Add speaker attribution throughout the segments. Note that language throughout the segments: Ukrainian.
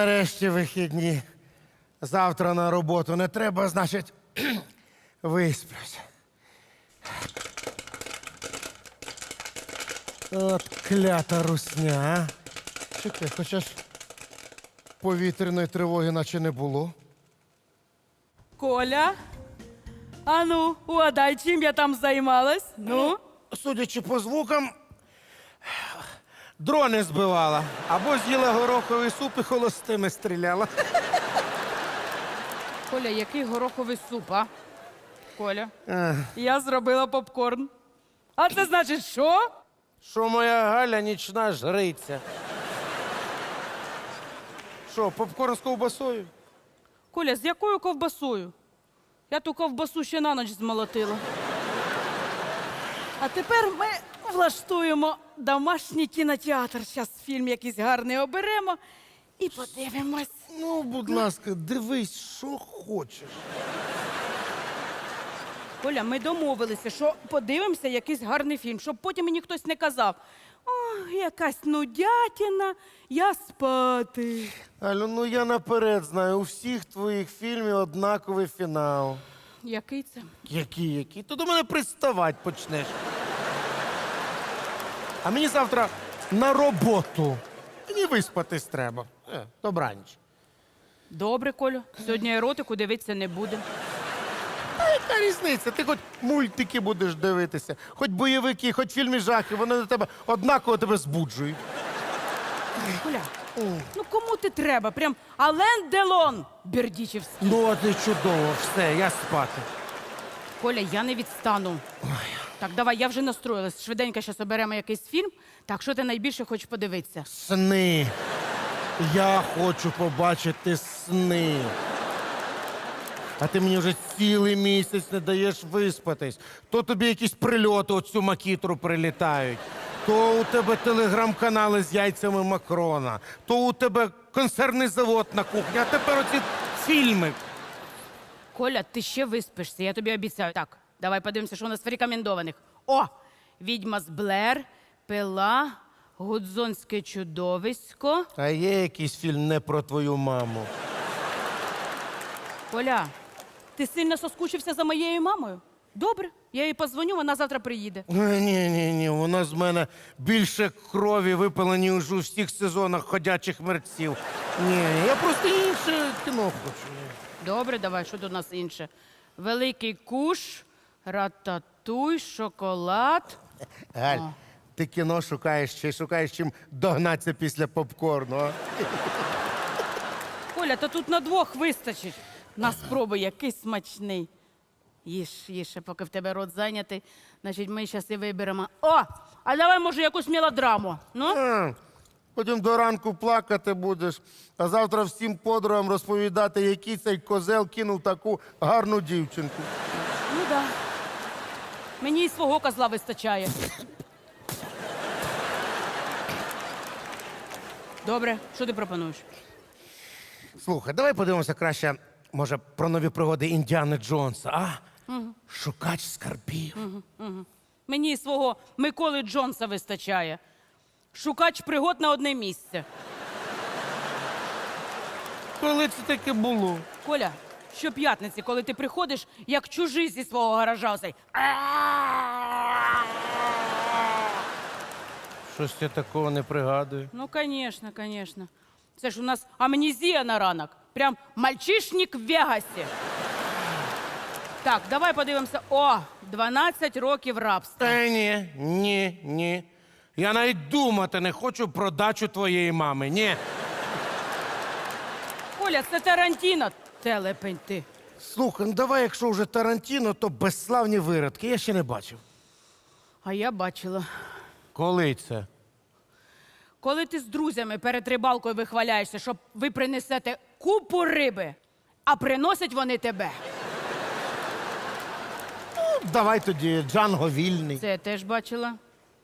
Speaker 1: нарешті вихідні. Завтра на роботу не треба, значить, висплюсь. От клята русня. а. Чекай, хоча ж повітряної тривоги наче не було.
Speaker 2: Коля. Ану, угадай, чим я там займалась? Ну?
Speaker 1: Судячи по звукам, дрони збивала. Або з'їла гороховий суп і холостими стріляла.
Speaker 2: Коля, який гороховий суп, а? Коля. Я зробила попкорн. А це значить що?
Speaker 1: Що моя Галя нічна жриця. Що, попкорн з ковбасою?
Speaker 2: Коля, з якою ковбасою? Я ту ковбасу ще на ніч змолотила. А тепер ми влаштуємо домашній кінотеатр. Зараз фільм якийсь гарний оберемо і подивимось.
Speaker 1: Ну, будь ласка, дивись, що хочеш.
Speaker 2: Коля, ми домовилися, що подивимося якийсь гарний фільм, щоб потім мені хтось не казав. О, якась нудятіна, я спати.
Speaker 1: Алю, ну я наперед знаю, у всіх твоїх фільмів однаковий фінал.
Speaker 2: Який це?
Speaker 1: Який, який? То до мене приставати почнеш. А мені завтра на роботу. Мені виспатись треба. Е, добраніч.
Speaker 2: Добре, Колю. Сьогодні еротику дивитися не буде.
Speaker 1: А яка різниця? Ти хоч мультики будеш дивитися, хоч бойовики, хоч фільми жахи, вони на тебе однаково тебе збуджують.
Speaker 2: Коля, ну кому ти треба? Прям Ален Делон Бердічевський.
Speaker 1: Ну, от і чудово, все, я спати.
Speaker 2: Коля, я не відстану. Так, давай, я вже настроїлась. Швиденько зараз оберемо якийсь фільм. Так, що ти найбільше хочеш подивитися?
Speaker 1: Сни. Я хочу побачити сни. А ти мені вже цілий місяць не даєш виспатись. То тобі якісь прильоти оцю макітру прилітають, то у тебе телеграм-канали з яйцями Макрона, то у тебе консервний завод на кухні, а тепер оці фільми.
Speaker 2: Коля, ти ще виспишся, я тобі обіцяю. Так, давай подивимося, що у нас в рекомендованих. О! Відьма з Блер, Пила, Гудзонське чудовисько.
Speaker 1: А є якийсь фільм не про твою маму.
Speaker 2: Коля, ти сильно соскучився за моєю мамою? Добре, я їй позвоню, вона завтра приїде.
Speaker 1: Ні, ні, ні, вона з мене більше крові випила, ніж у всіх сезонах ходячих мерців. Ні, ні, я просто інше кіно хочу.
Speaker 2: Добре, давай, що тут у нас інше? Великий куш, рататуй, шоколад.
Speaker 1: Галь, ти кіно шукаєш й шукаєш чим догнатися після попкорну. А?
Speaker 2: Коля, та тут на двох вистачить. На спробуй, який смачний. Їж, їж, ще поки в тебе рот зайнятий. Значить, ми зараз і виберемо. О! А давай, може, якусь мелодраму. Ну?
Speaker 1: Потім до ранку плакати будеш, а завтра всім подругам розповідати, який цей козел кинув таку гарну дівчинку.
Speaker 2: Ну да. Мені і свого козла вистачає. Добре, що ти пропонуєш?
Speaker 1: Слухай, давай подивимося краще, може, про нові пригоди Індіани Джонса, а? Шукач скарбів.
Speaker 2: Мені і свого Миколи Джонса вистачає. Шукач пригод на одне місце.
Speaker 1: Коли це таке було?
Speaker 2: Коля, щоп'ятниці, коли ти приходиш, як чужий зі свого гаража, оцей.
Speaker 1: Щось я такого не пригадую.
Speaker 2: Ну, звісно, звісно. Це ж у нас амнезія на ранок. Прям мальчишник в Вегасі. Так, давай подивимося. О, 12 років рабства.
Speaker 1: Та ні, ні, ні. Я навіть думати не хочу про дачу твоєї мами. Ні.
Speaker 2: Коля, це Тарантіно. Телепень ти.
Speaker 1: Слухай, ну давай, якщо вже Тарантіно, то безславні виродки. Я ще не бачив.
Speaker 2: А я бачила.
Speaker 1: Коли це?
Speaker 2: Коли ти з друзями перед рибалкою вихваляєшся, що ви принесете купу риби, а приносять вони тебе.
Speaker 1: Давай тоді Джанго вільний.
Speaker 2: Це я теж бачила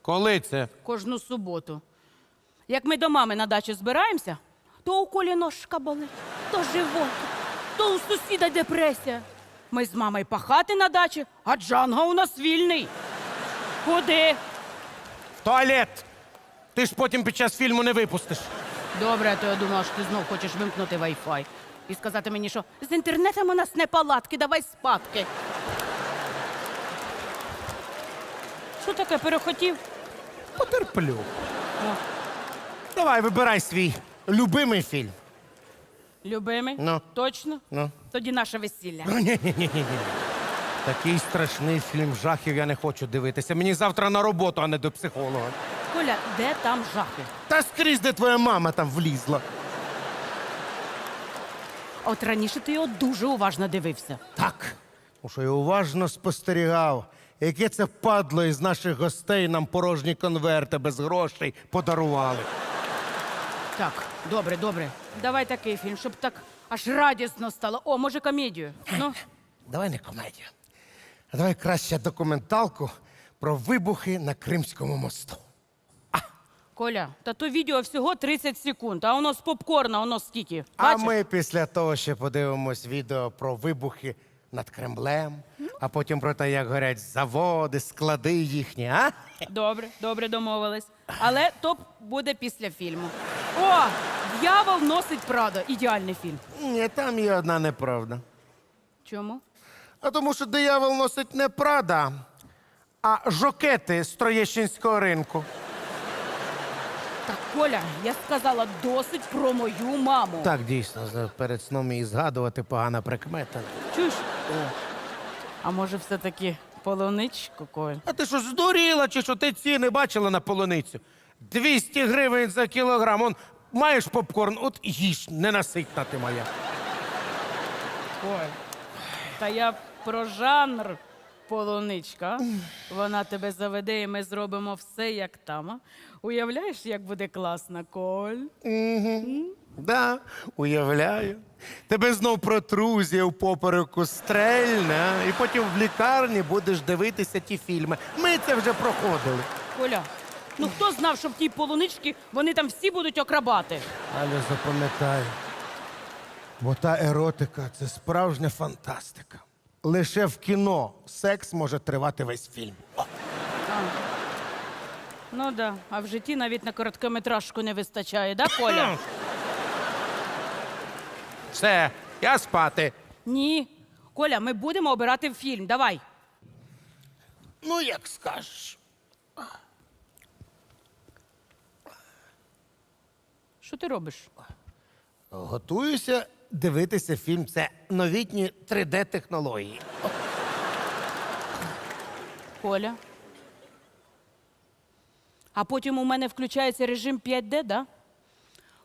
Speaker 1: Коли це?
Speaker 2: кожну суботу. Як ми до мами на дачу збираємося, то у колі ножка болить, то живот, то у сусіда депресія. Ми з мамою пахати на дачі, а Джанго у нас вільний. Куди?
Speaker 1: В туалет! Ти ж потім під час фільму не випустиш.
Speaker 2: Добре, а то я думала, що ти знов хочеш вимкнути Wi-Fi і сказати мені, що з інтернетом у нас не палатки, давай спадки. Що таке перехотів?
Speaker 1: Потерплю. Давай, вибирай свій любимий фільм.
Speaker 2: Любимий?
Speaker 1: Ну.
Speaker 2: Точно?
Speaker 1: Ну.
Speaker 2: Тоді наше весілля.
Speaker 1: Ні-ні-ні. Такий страшний фільм жахів я не хочу дивитися. Мені завтра на роботу, а не до психолога.
Speaker 2: Коля, де там жахи?
Speaker 1: Та скрізь, де твоя мама там влізла.
Speaker 2: От раніше ти його дуже уважно дивився.
Speaker 1: Так. Тому що я уважно спостерігав, яке це падло із наших гостей нам порожні конверти без грошей подарували.
Speaker 2: Так, добре, добре. Давай такий фільм, щоб так аж радісно стало. О, може, комедію. Ну,
Speaker 1: Давай не комедію. А давай краще документалку про вибухи на Кримському мосту.
Speaker 2: Коля, та то відео всього 30 секунд, а воно з попкорна, воно скільки.
Speaker 1: А
Speaker 2: Бачиш?
Speaker 1: ми після того ще подивимось відео про вибухи над Кремлем, а потім про те, як горять заводи, склади їхні, а?
Speaker 2: Добре, добре домовились. Але топ буде після фільму. О, дьявол носить Прадо. Ідеальний фільм.
Speaker 1: Ні, там є одна неправда.
Speaker 2: Чому?
Speaker 1: А тому, що диявол носить не Прада, а жокети з Троєщинського ринку.
Speaker 2: Так, Коля, я сказала досить про мою маму.
Speaker 1: Так, дійсно, перед сном її згадувати погана прикмета.
Speaker 2: Чуєш? А може, все-таки полуничку, Коль?
Speaker 1: А ти що, здуріла, чи що ти ціни бачила на полуницю? 200 гривень за кілограм. Он, маєш попкорн, от їж, ненаситна ти моя.
Speaker 2: Коль. Та я про жанр полуничка. Вона тебе заведе, і ми зробимо все, як там. Уявляєш, як буде класно, Коль?
Speaker 1: Да, уявляю. Тебе знов протрузія в попереку стрельне, а? і потім в лікарні будеш дивитися ті фільми. Ми це вже проходили.
Speaker 2: Коля, ну хто знав, що в тій полуничці вони там всі будуть окрабати?
Speaker 1: Але запам'ятай, бо та еротика це справжня фантастика. Лише в кіно секс може тривати весь фільм.
Speaker 2: Ну да, а в житті навіть на короткометражку не вистачає, да, Коля?
Speaker 1: Все, я спати.
Speaker 2: Ні. Коля, ми будемо обирати фільм. Давай.
Speaker 1: Ну, як скажеш.
Speaker 2: Що ти робиш?
Speaker 1: Готуюся дивитися фільм. Це новітні 3D-технології.
Speaker 2: Коля. А потім у мене включається режим 5D, да?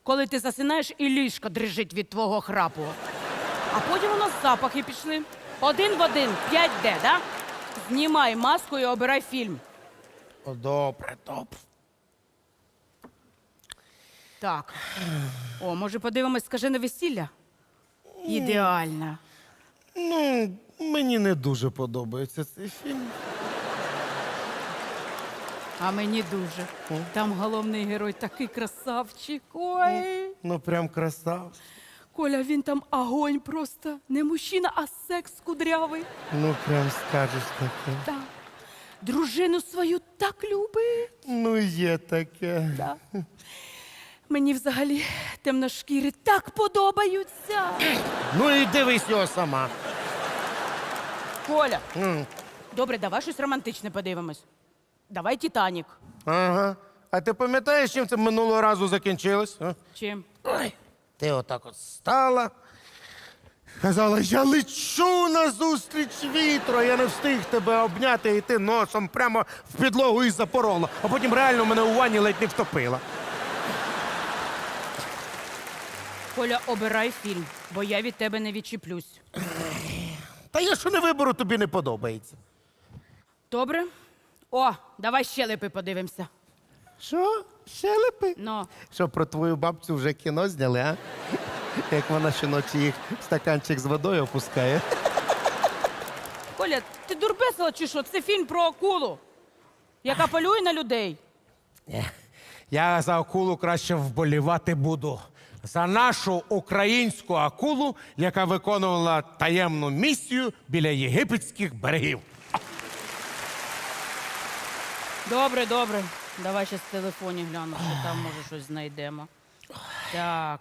Speaker 2: Коли ти засинаєш і ліжко дрижить від твого храпу. А потім у нас запахи пішли. Один в один, 5D, да? Знімай маску і обирай фільм.
Speaker 1: О, Добре, добре.
Speaker 2: Так. О, може, подивимось скажене весілля? Ідеально.
Speaker 1: Ну, мені не дуже подобається цей фільм.
Speaker 2: А мені дуже. Там головний герой такий красавчик. Ой.
Speaker 1: Ну, прям красав.
Speaker 2: Коля, він там огонь просто. Не мужчина, а секс кудрявий.
Speaker 1: Ну, прям скажеш таке.
Speaker 2: Да. Дружину свою так любить.
Speaker 1: Ну, є таке.
Speaker 2: Да. Мені взагалі темношкіри так подобаються.
Speaker 1: Ну і дивись його сама.
Speaker 2: Коля, добре, давай щось романтичне подивимось. Давай Титанік.
Speaker 1: Ага. А ти пам'ятаєш, чим це минулого разу закінчилось? А?
Speaker 2: Чим?
Speaker 1: Ой, ти отак от стала. Казала, я лечу на зустріч вітру, я не встиг тебе обняти і ти носом прямо в підлогу і запорола. А потім реально мене у ванні ледь не втопила.
Speaker 2: Коля, обирай фільм, бо я від тебе не відчіплюсь.
Speaker 1: Та я що не виберу, тобі не подобається.
Speaker 2: Добре? О, давай щелепи подивимося.
Speaker 1: Що? Щелепи?
Speaker 2: Ну,
Speaker 1: Що про твою бабцю вже кіно зняли, а? Як вона щоночі їх в стаканчик з водою опускає.
Speaker 2: Коля, ти дурбесила чи що? Це фільм про акулу, яка полює на людей.
Speaker 1: Я за акулу краще вболівати буду. За нашу українську акулу, яка виконувала таємну місію біля єгипетських берегів.
Speaker 2: Добре, добре. Давай ще в телефоні гляну, що там може щось знайдемо. Так.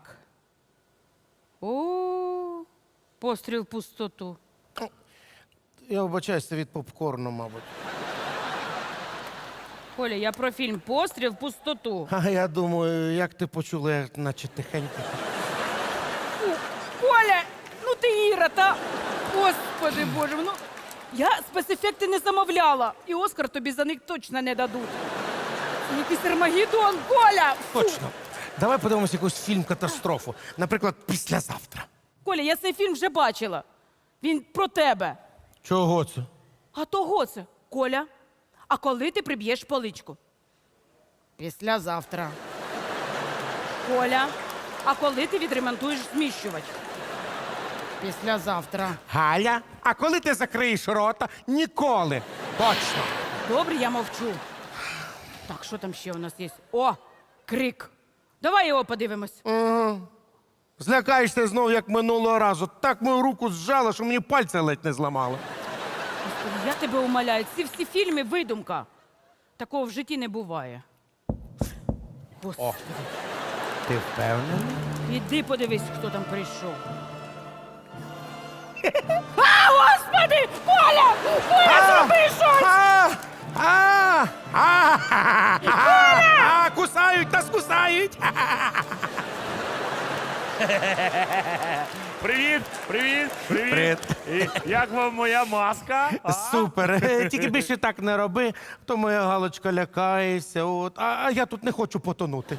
Speaker 2: О, постріл в пустоту.
Speaker 1: Я вибачаюся від попкорну, мабуть.
Speaker 2: Коля, я про фільм Постріл в пустоту.
Speaker 1: А я думаю, як ти почула, як наче тихенько.
Speaker 2: Коля, ну ти Іра, та господи боже, ну я спецефекти не замовляла, і Оскар тобі за них точно не дадуть. Це Якийсь Армагеддон, Коля! Фу.
Speaker 1: Точно. Давай подивимось якусь фільм-катастрофу. Наприклад, післязавтра.
Speaker 2: Коля, я цей фільм вже бачила. Він про тебе.
Speaker 1: Чого це?
Speaker 2: А того це, Коля. А коли ти приб'єш поличку? Післязавтра. Коля. А коли ти відремонтуєш зміщувач? Післязавтра.
Speaker 1: Галя, а коли ти закриєш рота? Ніколи. Точно.
Speaker 2: Добре, я мовчу. Так, що там ще у нас є? О, крик. Давай його подивимось.
Speaker 1: Злякаєшся знов, як минулого разу. Так мою руку зжала, що мені пальця ледь не зламали.
Speaker 2: Господи, Я тебе умоляю, ці всі фільми видумка. Такого в житті не буває. Господи,
Speaker 1: Ти впевнений?
Speaker 2: іди подивись, хто там прийшов. А, господи! Коля! Коля, зроби щось!
Speaker 1: А! А! А! А! А! Кусають, нас кусають!
Speaker 3: Привіт, привіт, привіт.
Speaker 1: Привіт.
Speaker 3: І як вам моя маска? А?
Speaker 1: Супер. Е, Тільки більше так не роби, то моя галочка лякається. От. А, а я тут не хочу потонути.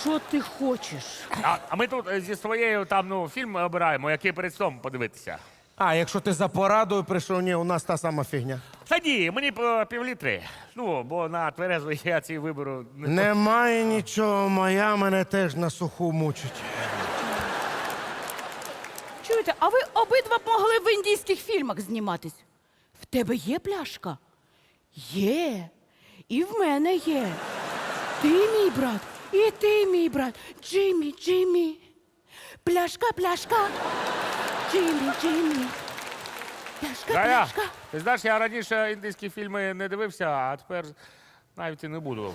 Speaker 2: Що ти хочеш?
Speaker 3: А, а ми тут е, зі своєю там ну фільм обираємо, який перед сном подивитися.
Speaker 1: А, якщо ти за порадою прийшов, ні, у нас та сама фігня.
Speaker 3: Та ні, мені по півлітри. Ну, бо на тверезо я ці вибору не.
Speaker 1: Немає нічого, моя мене теж на суху мучить.
Speaker 2: Чуєте, а ви обидва б могли в індійських фільмах зніматись. В тебе є пляшка? Є. І в мене є. Ти мій брат, і ти мій брат. Джиммі, Джиммі. Пляшка, пляшка. Джиммі, Джиммі. Пляшка,
Speaker 3: Галя,
Speaker 2: пляшка.
Speaker 3: ти знаєш, я раніше індійські фільми не дивився, а тепер навіть і не буду.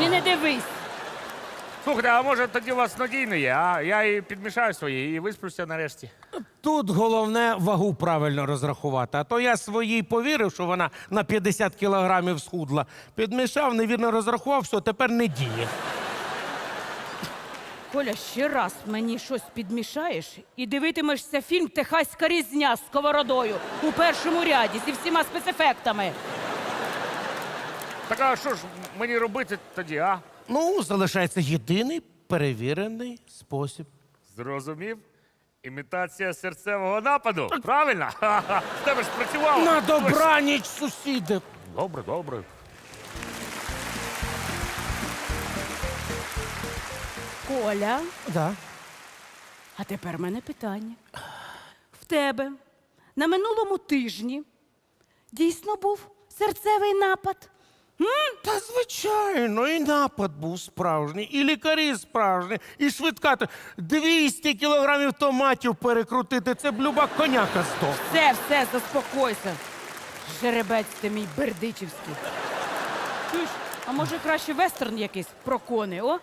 Speaker 2: І не дивись.
Speaker 3: Слухайте, а може тоді у вас надійне є, а я і підмішаю свої і висплюся нарешті.
Speaker 1: Тут головне вагу правильно розрахувати. А то я своїй повірив, що вона на 50 кілограмів схудла. Підмішав, невірно розрахував, все, тепер не діє.
Speaker 2: Коля, ще раз мені щось підмішаєш і дивитимешся фільм Техаська різня з сковородою у першому ряді зі всіма спецефектами.
Speaker 3: Так а що ж мені робити тоді, а?
Speaker 1: Ну, залишається єдиний перевірений спосіб.
Speaker 3: Зрозумів? Імітація серцевого нападу. Правильно? Ха-ха. В тебе ж спрацювало.
Speaker 1: На добраніч, сусіди!
Speaker 3: Добре, добре.
Speaker 2: Коля,
Speaker 1: Да.
Speaker 2: а тепер в мене питання. В тебе на минулому тижні дійсно був серцевий напад.
Speaker 1: Та звичайно, і напад був справжній, і лікарі справжні, і швидка. то 200 кілограмів томатів перекрутити, це б люба коняка здох.
Speaker 2: Все, все, заспокойся. Жеребець ти мій бердичівський. Чуєш, а може краще вестерн якийсь про кони, о?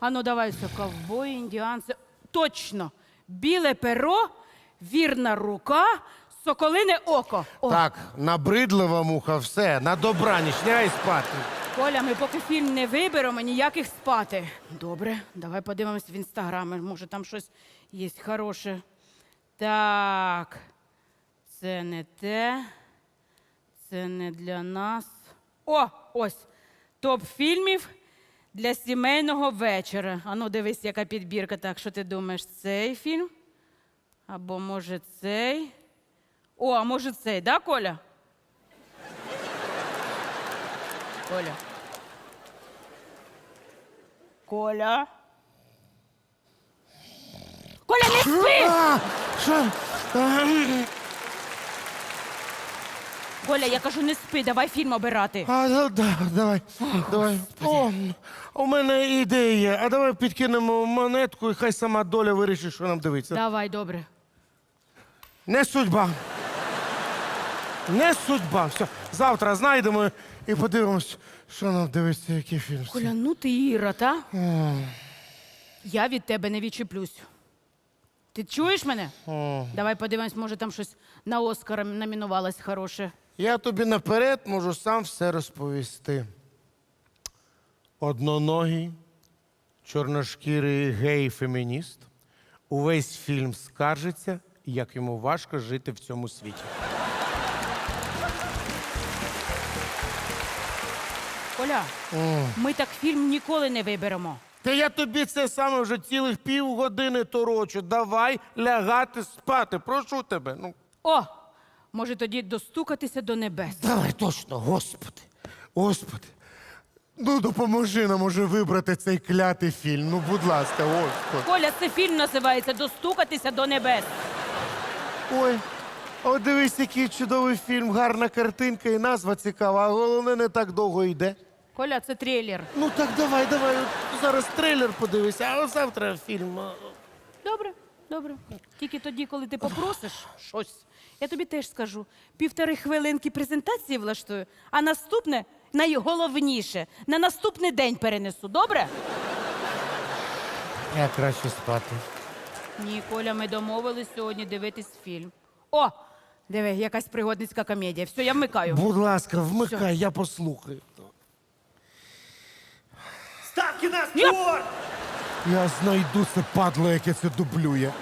Speaker 2: Ану, давай все, ковбої, індіанці. Точно! Біле перо, вірна рука, соколине око. О,
Speaker 1: Так, набридлива муха, все, на добраніч, лягай спати.
Speaker 2: Коля, ми поки фільм не виберемо, ніяких спати. Добре, давай подивимось в інстаграмі. Може, там щось є хороше. Так. Це не те. Це не для нас. О, ось. Топ фільмів для сімейного вечора. Ану, дивись, яка підбірка. Так, що ти думаєш, цей фільм? Або може цей? О, а може цей, да, Коля? Коля. Коля. Коля, не спи!
Speaker 1: Що?
Speaker 2: Коля, я кажу, не спи, давай фільм обирати.
Speaker 1: А, да, да, давай, давай. О, у мене ідея є. А давай підкинемо монетку і хай сама доля вирішить, що нам дивиться.
Speaker 2: Давай, добре.
Speaker 1: Не судьба. Не судьба. Все. Завтра знайдемо і подивимось, що нам дивиться, який фільм.
Speaker 2: Коля, ну ти Іра, та? Я від тебе не відчеплюсь. Ти чуєш мене? Давай подивимось, може там щось на Оскар номінувалось хороше.
Speaker 1: Я тобі наперед можу сам все розповісти. Одноногий, чорношкірий гей-фемініст увесь фільм скаржиться, як йому важко жити в цьому світі.
Speaker 2: Коля, ми так фільм ніколи не виберемо.
Speaker 1: Та я тобі це саме вже цілих півгодини торочу. Давай лягати спати. Прошу тебе. Ну,
Speaker 2: О! Може тоді достукатися до небес.
Speaker 1: давай точно, господи. Господи. Ну, допоможи нам уже вибрати цей клятий фільм. Ну, будь ласка, господи.
Speaker 2: Коля, це фільм називається Достукатися до небес.
Speaker 1: Ой, от дивись, який чудовий фільм, гарна картинка і назва цікава, а головне не так довго йде.
Speaker 2: Коля, це трейлер.
Speaker 1: Ну так давай, давай. от Зараз трейлер подивися, а завтра фільм. а.
Speaker 2: Добре, добре. Тільки тоді, коли ти попросиш щось, я тобі теж скажу. Півтори хвилинки презентації влаштую, а наступне найголовніше на наступний день перенесу. Добре?
Speaker 1: Я краще спати.
Speaker 2: Ні, Коля, ми домовились сьогодні дивитись фільм. О! Диви, якась пригодницька комедія. Все, я вмикаю.
Speaker 1: Будь ласка, вмикай, я послухаю.
Speaker 4: Спорт!
Speaker 1: Я знайду це падло, яке це дублює.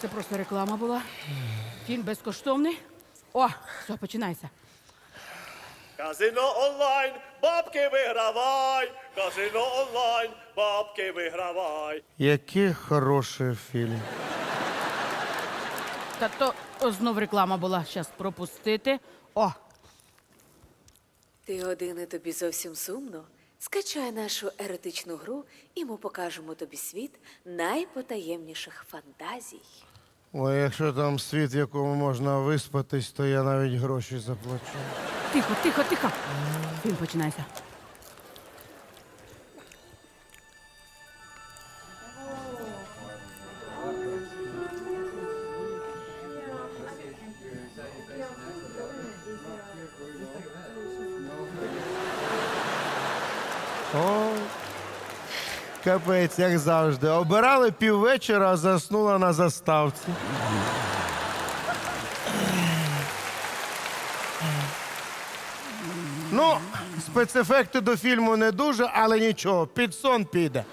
Speaker 2: Це просто реклама була. Фільм безкоштовний. О, все, починається.
Speaker 4: Казино онлайн, бабки вигравай! Казино онлайн, бабки вигравай!
Speaker 1: Який хороший фільм.
Speaker 2: Та то знов реклама була. Щас пропустити. О,
Speaker 5: Ти один і тобі зовсім сумно. Скачай нашу еротичну гру, і ми покажемо тобі світ найпотаємніших фантазій.
Speaker 1: Ой, якщо там світ, в якому можна виспатись, то я навіть гроші заплачу.
Speaker 2: тихо, тихо, тихо. Фільм починається.
Speaker 1: Капець, як завжди. Обирали піввечора, а заснула на заставці. Ну, спецефекти до фільму не дуже, але нічого, під сон піде.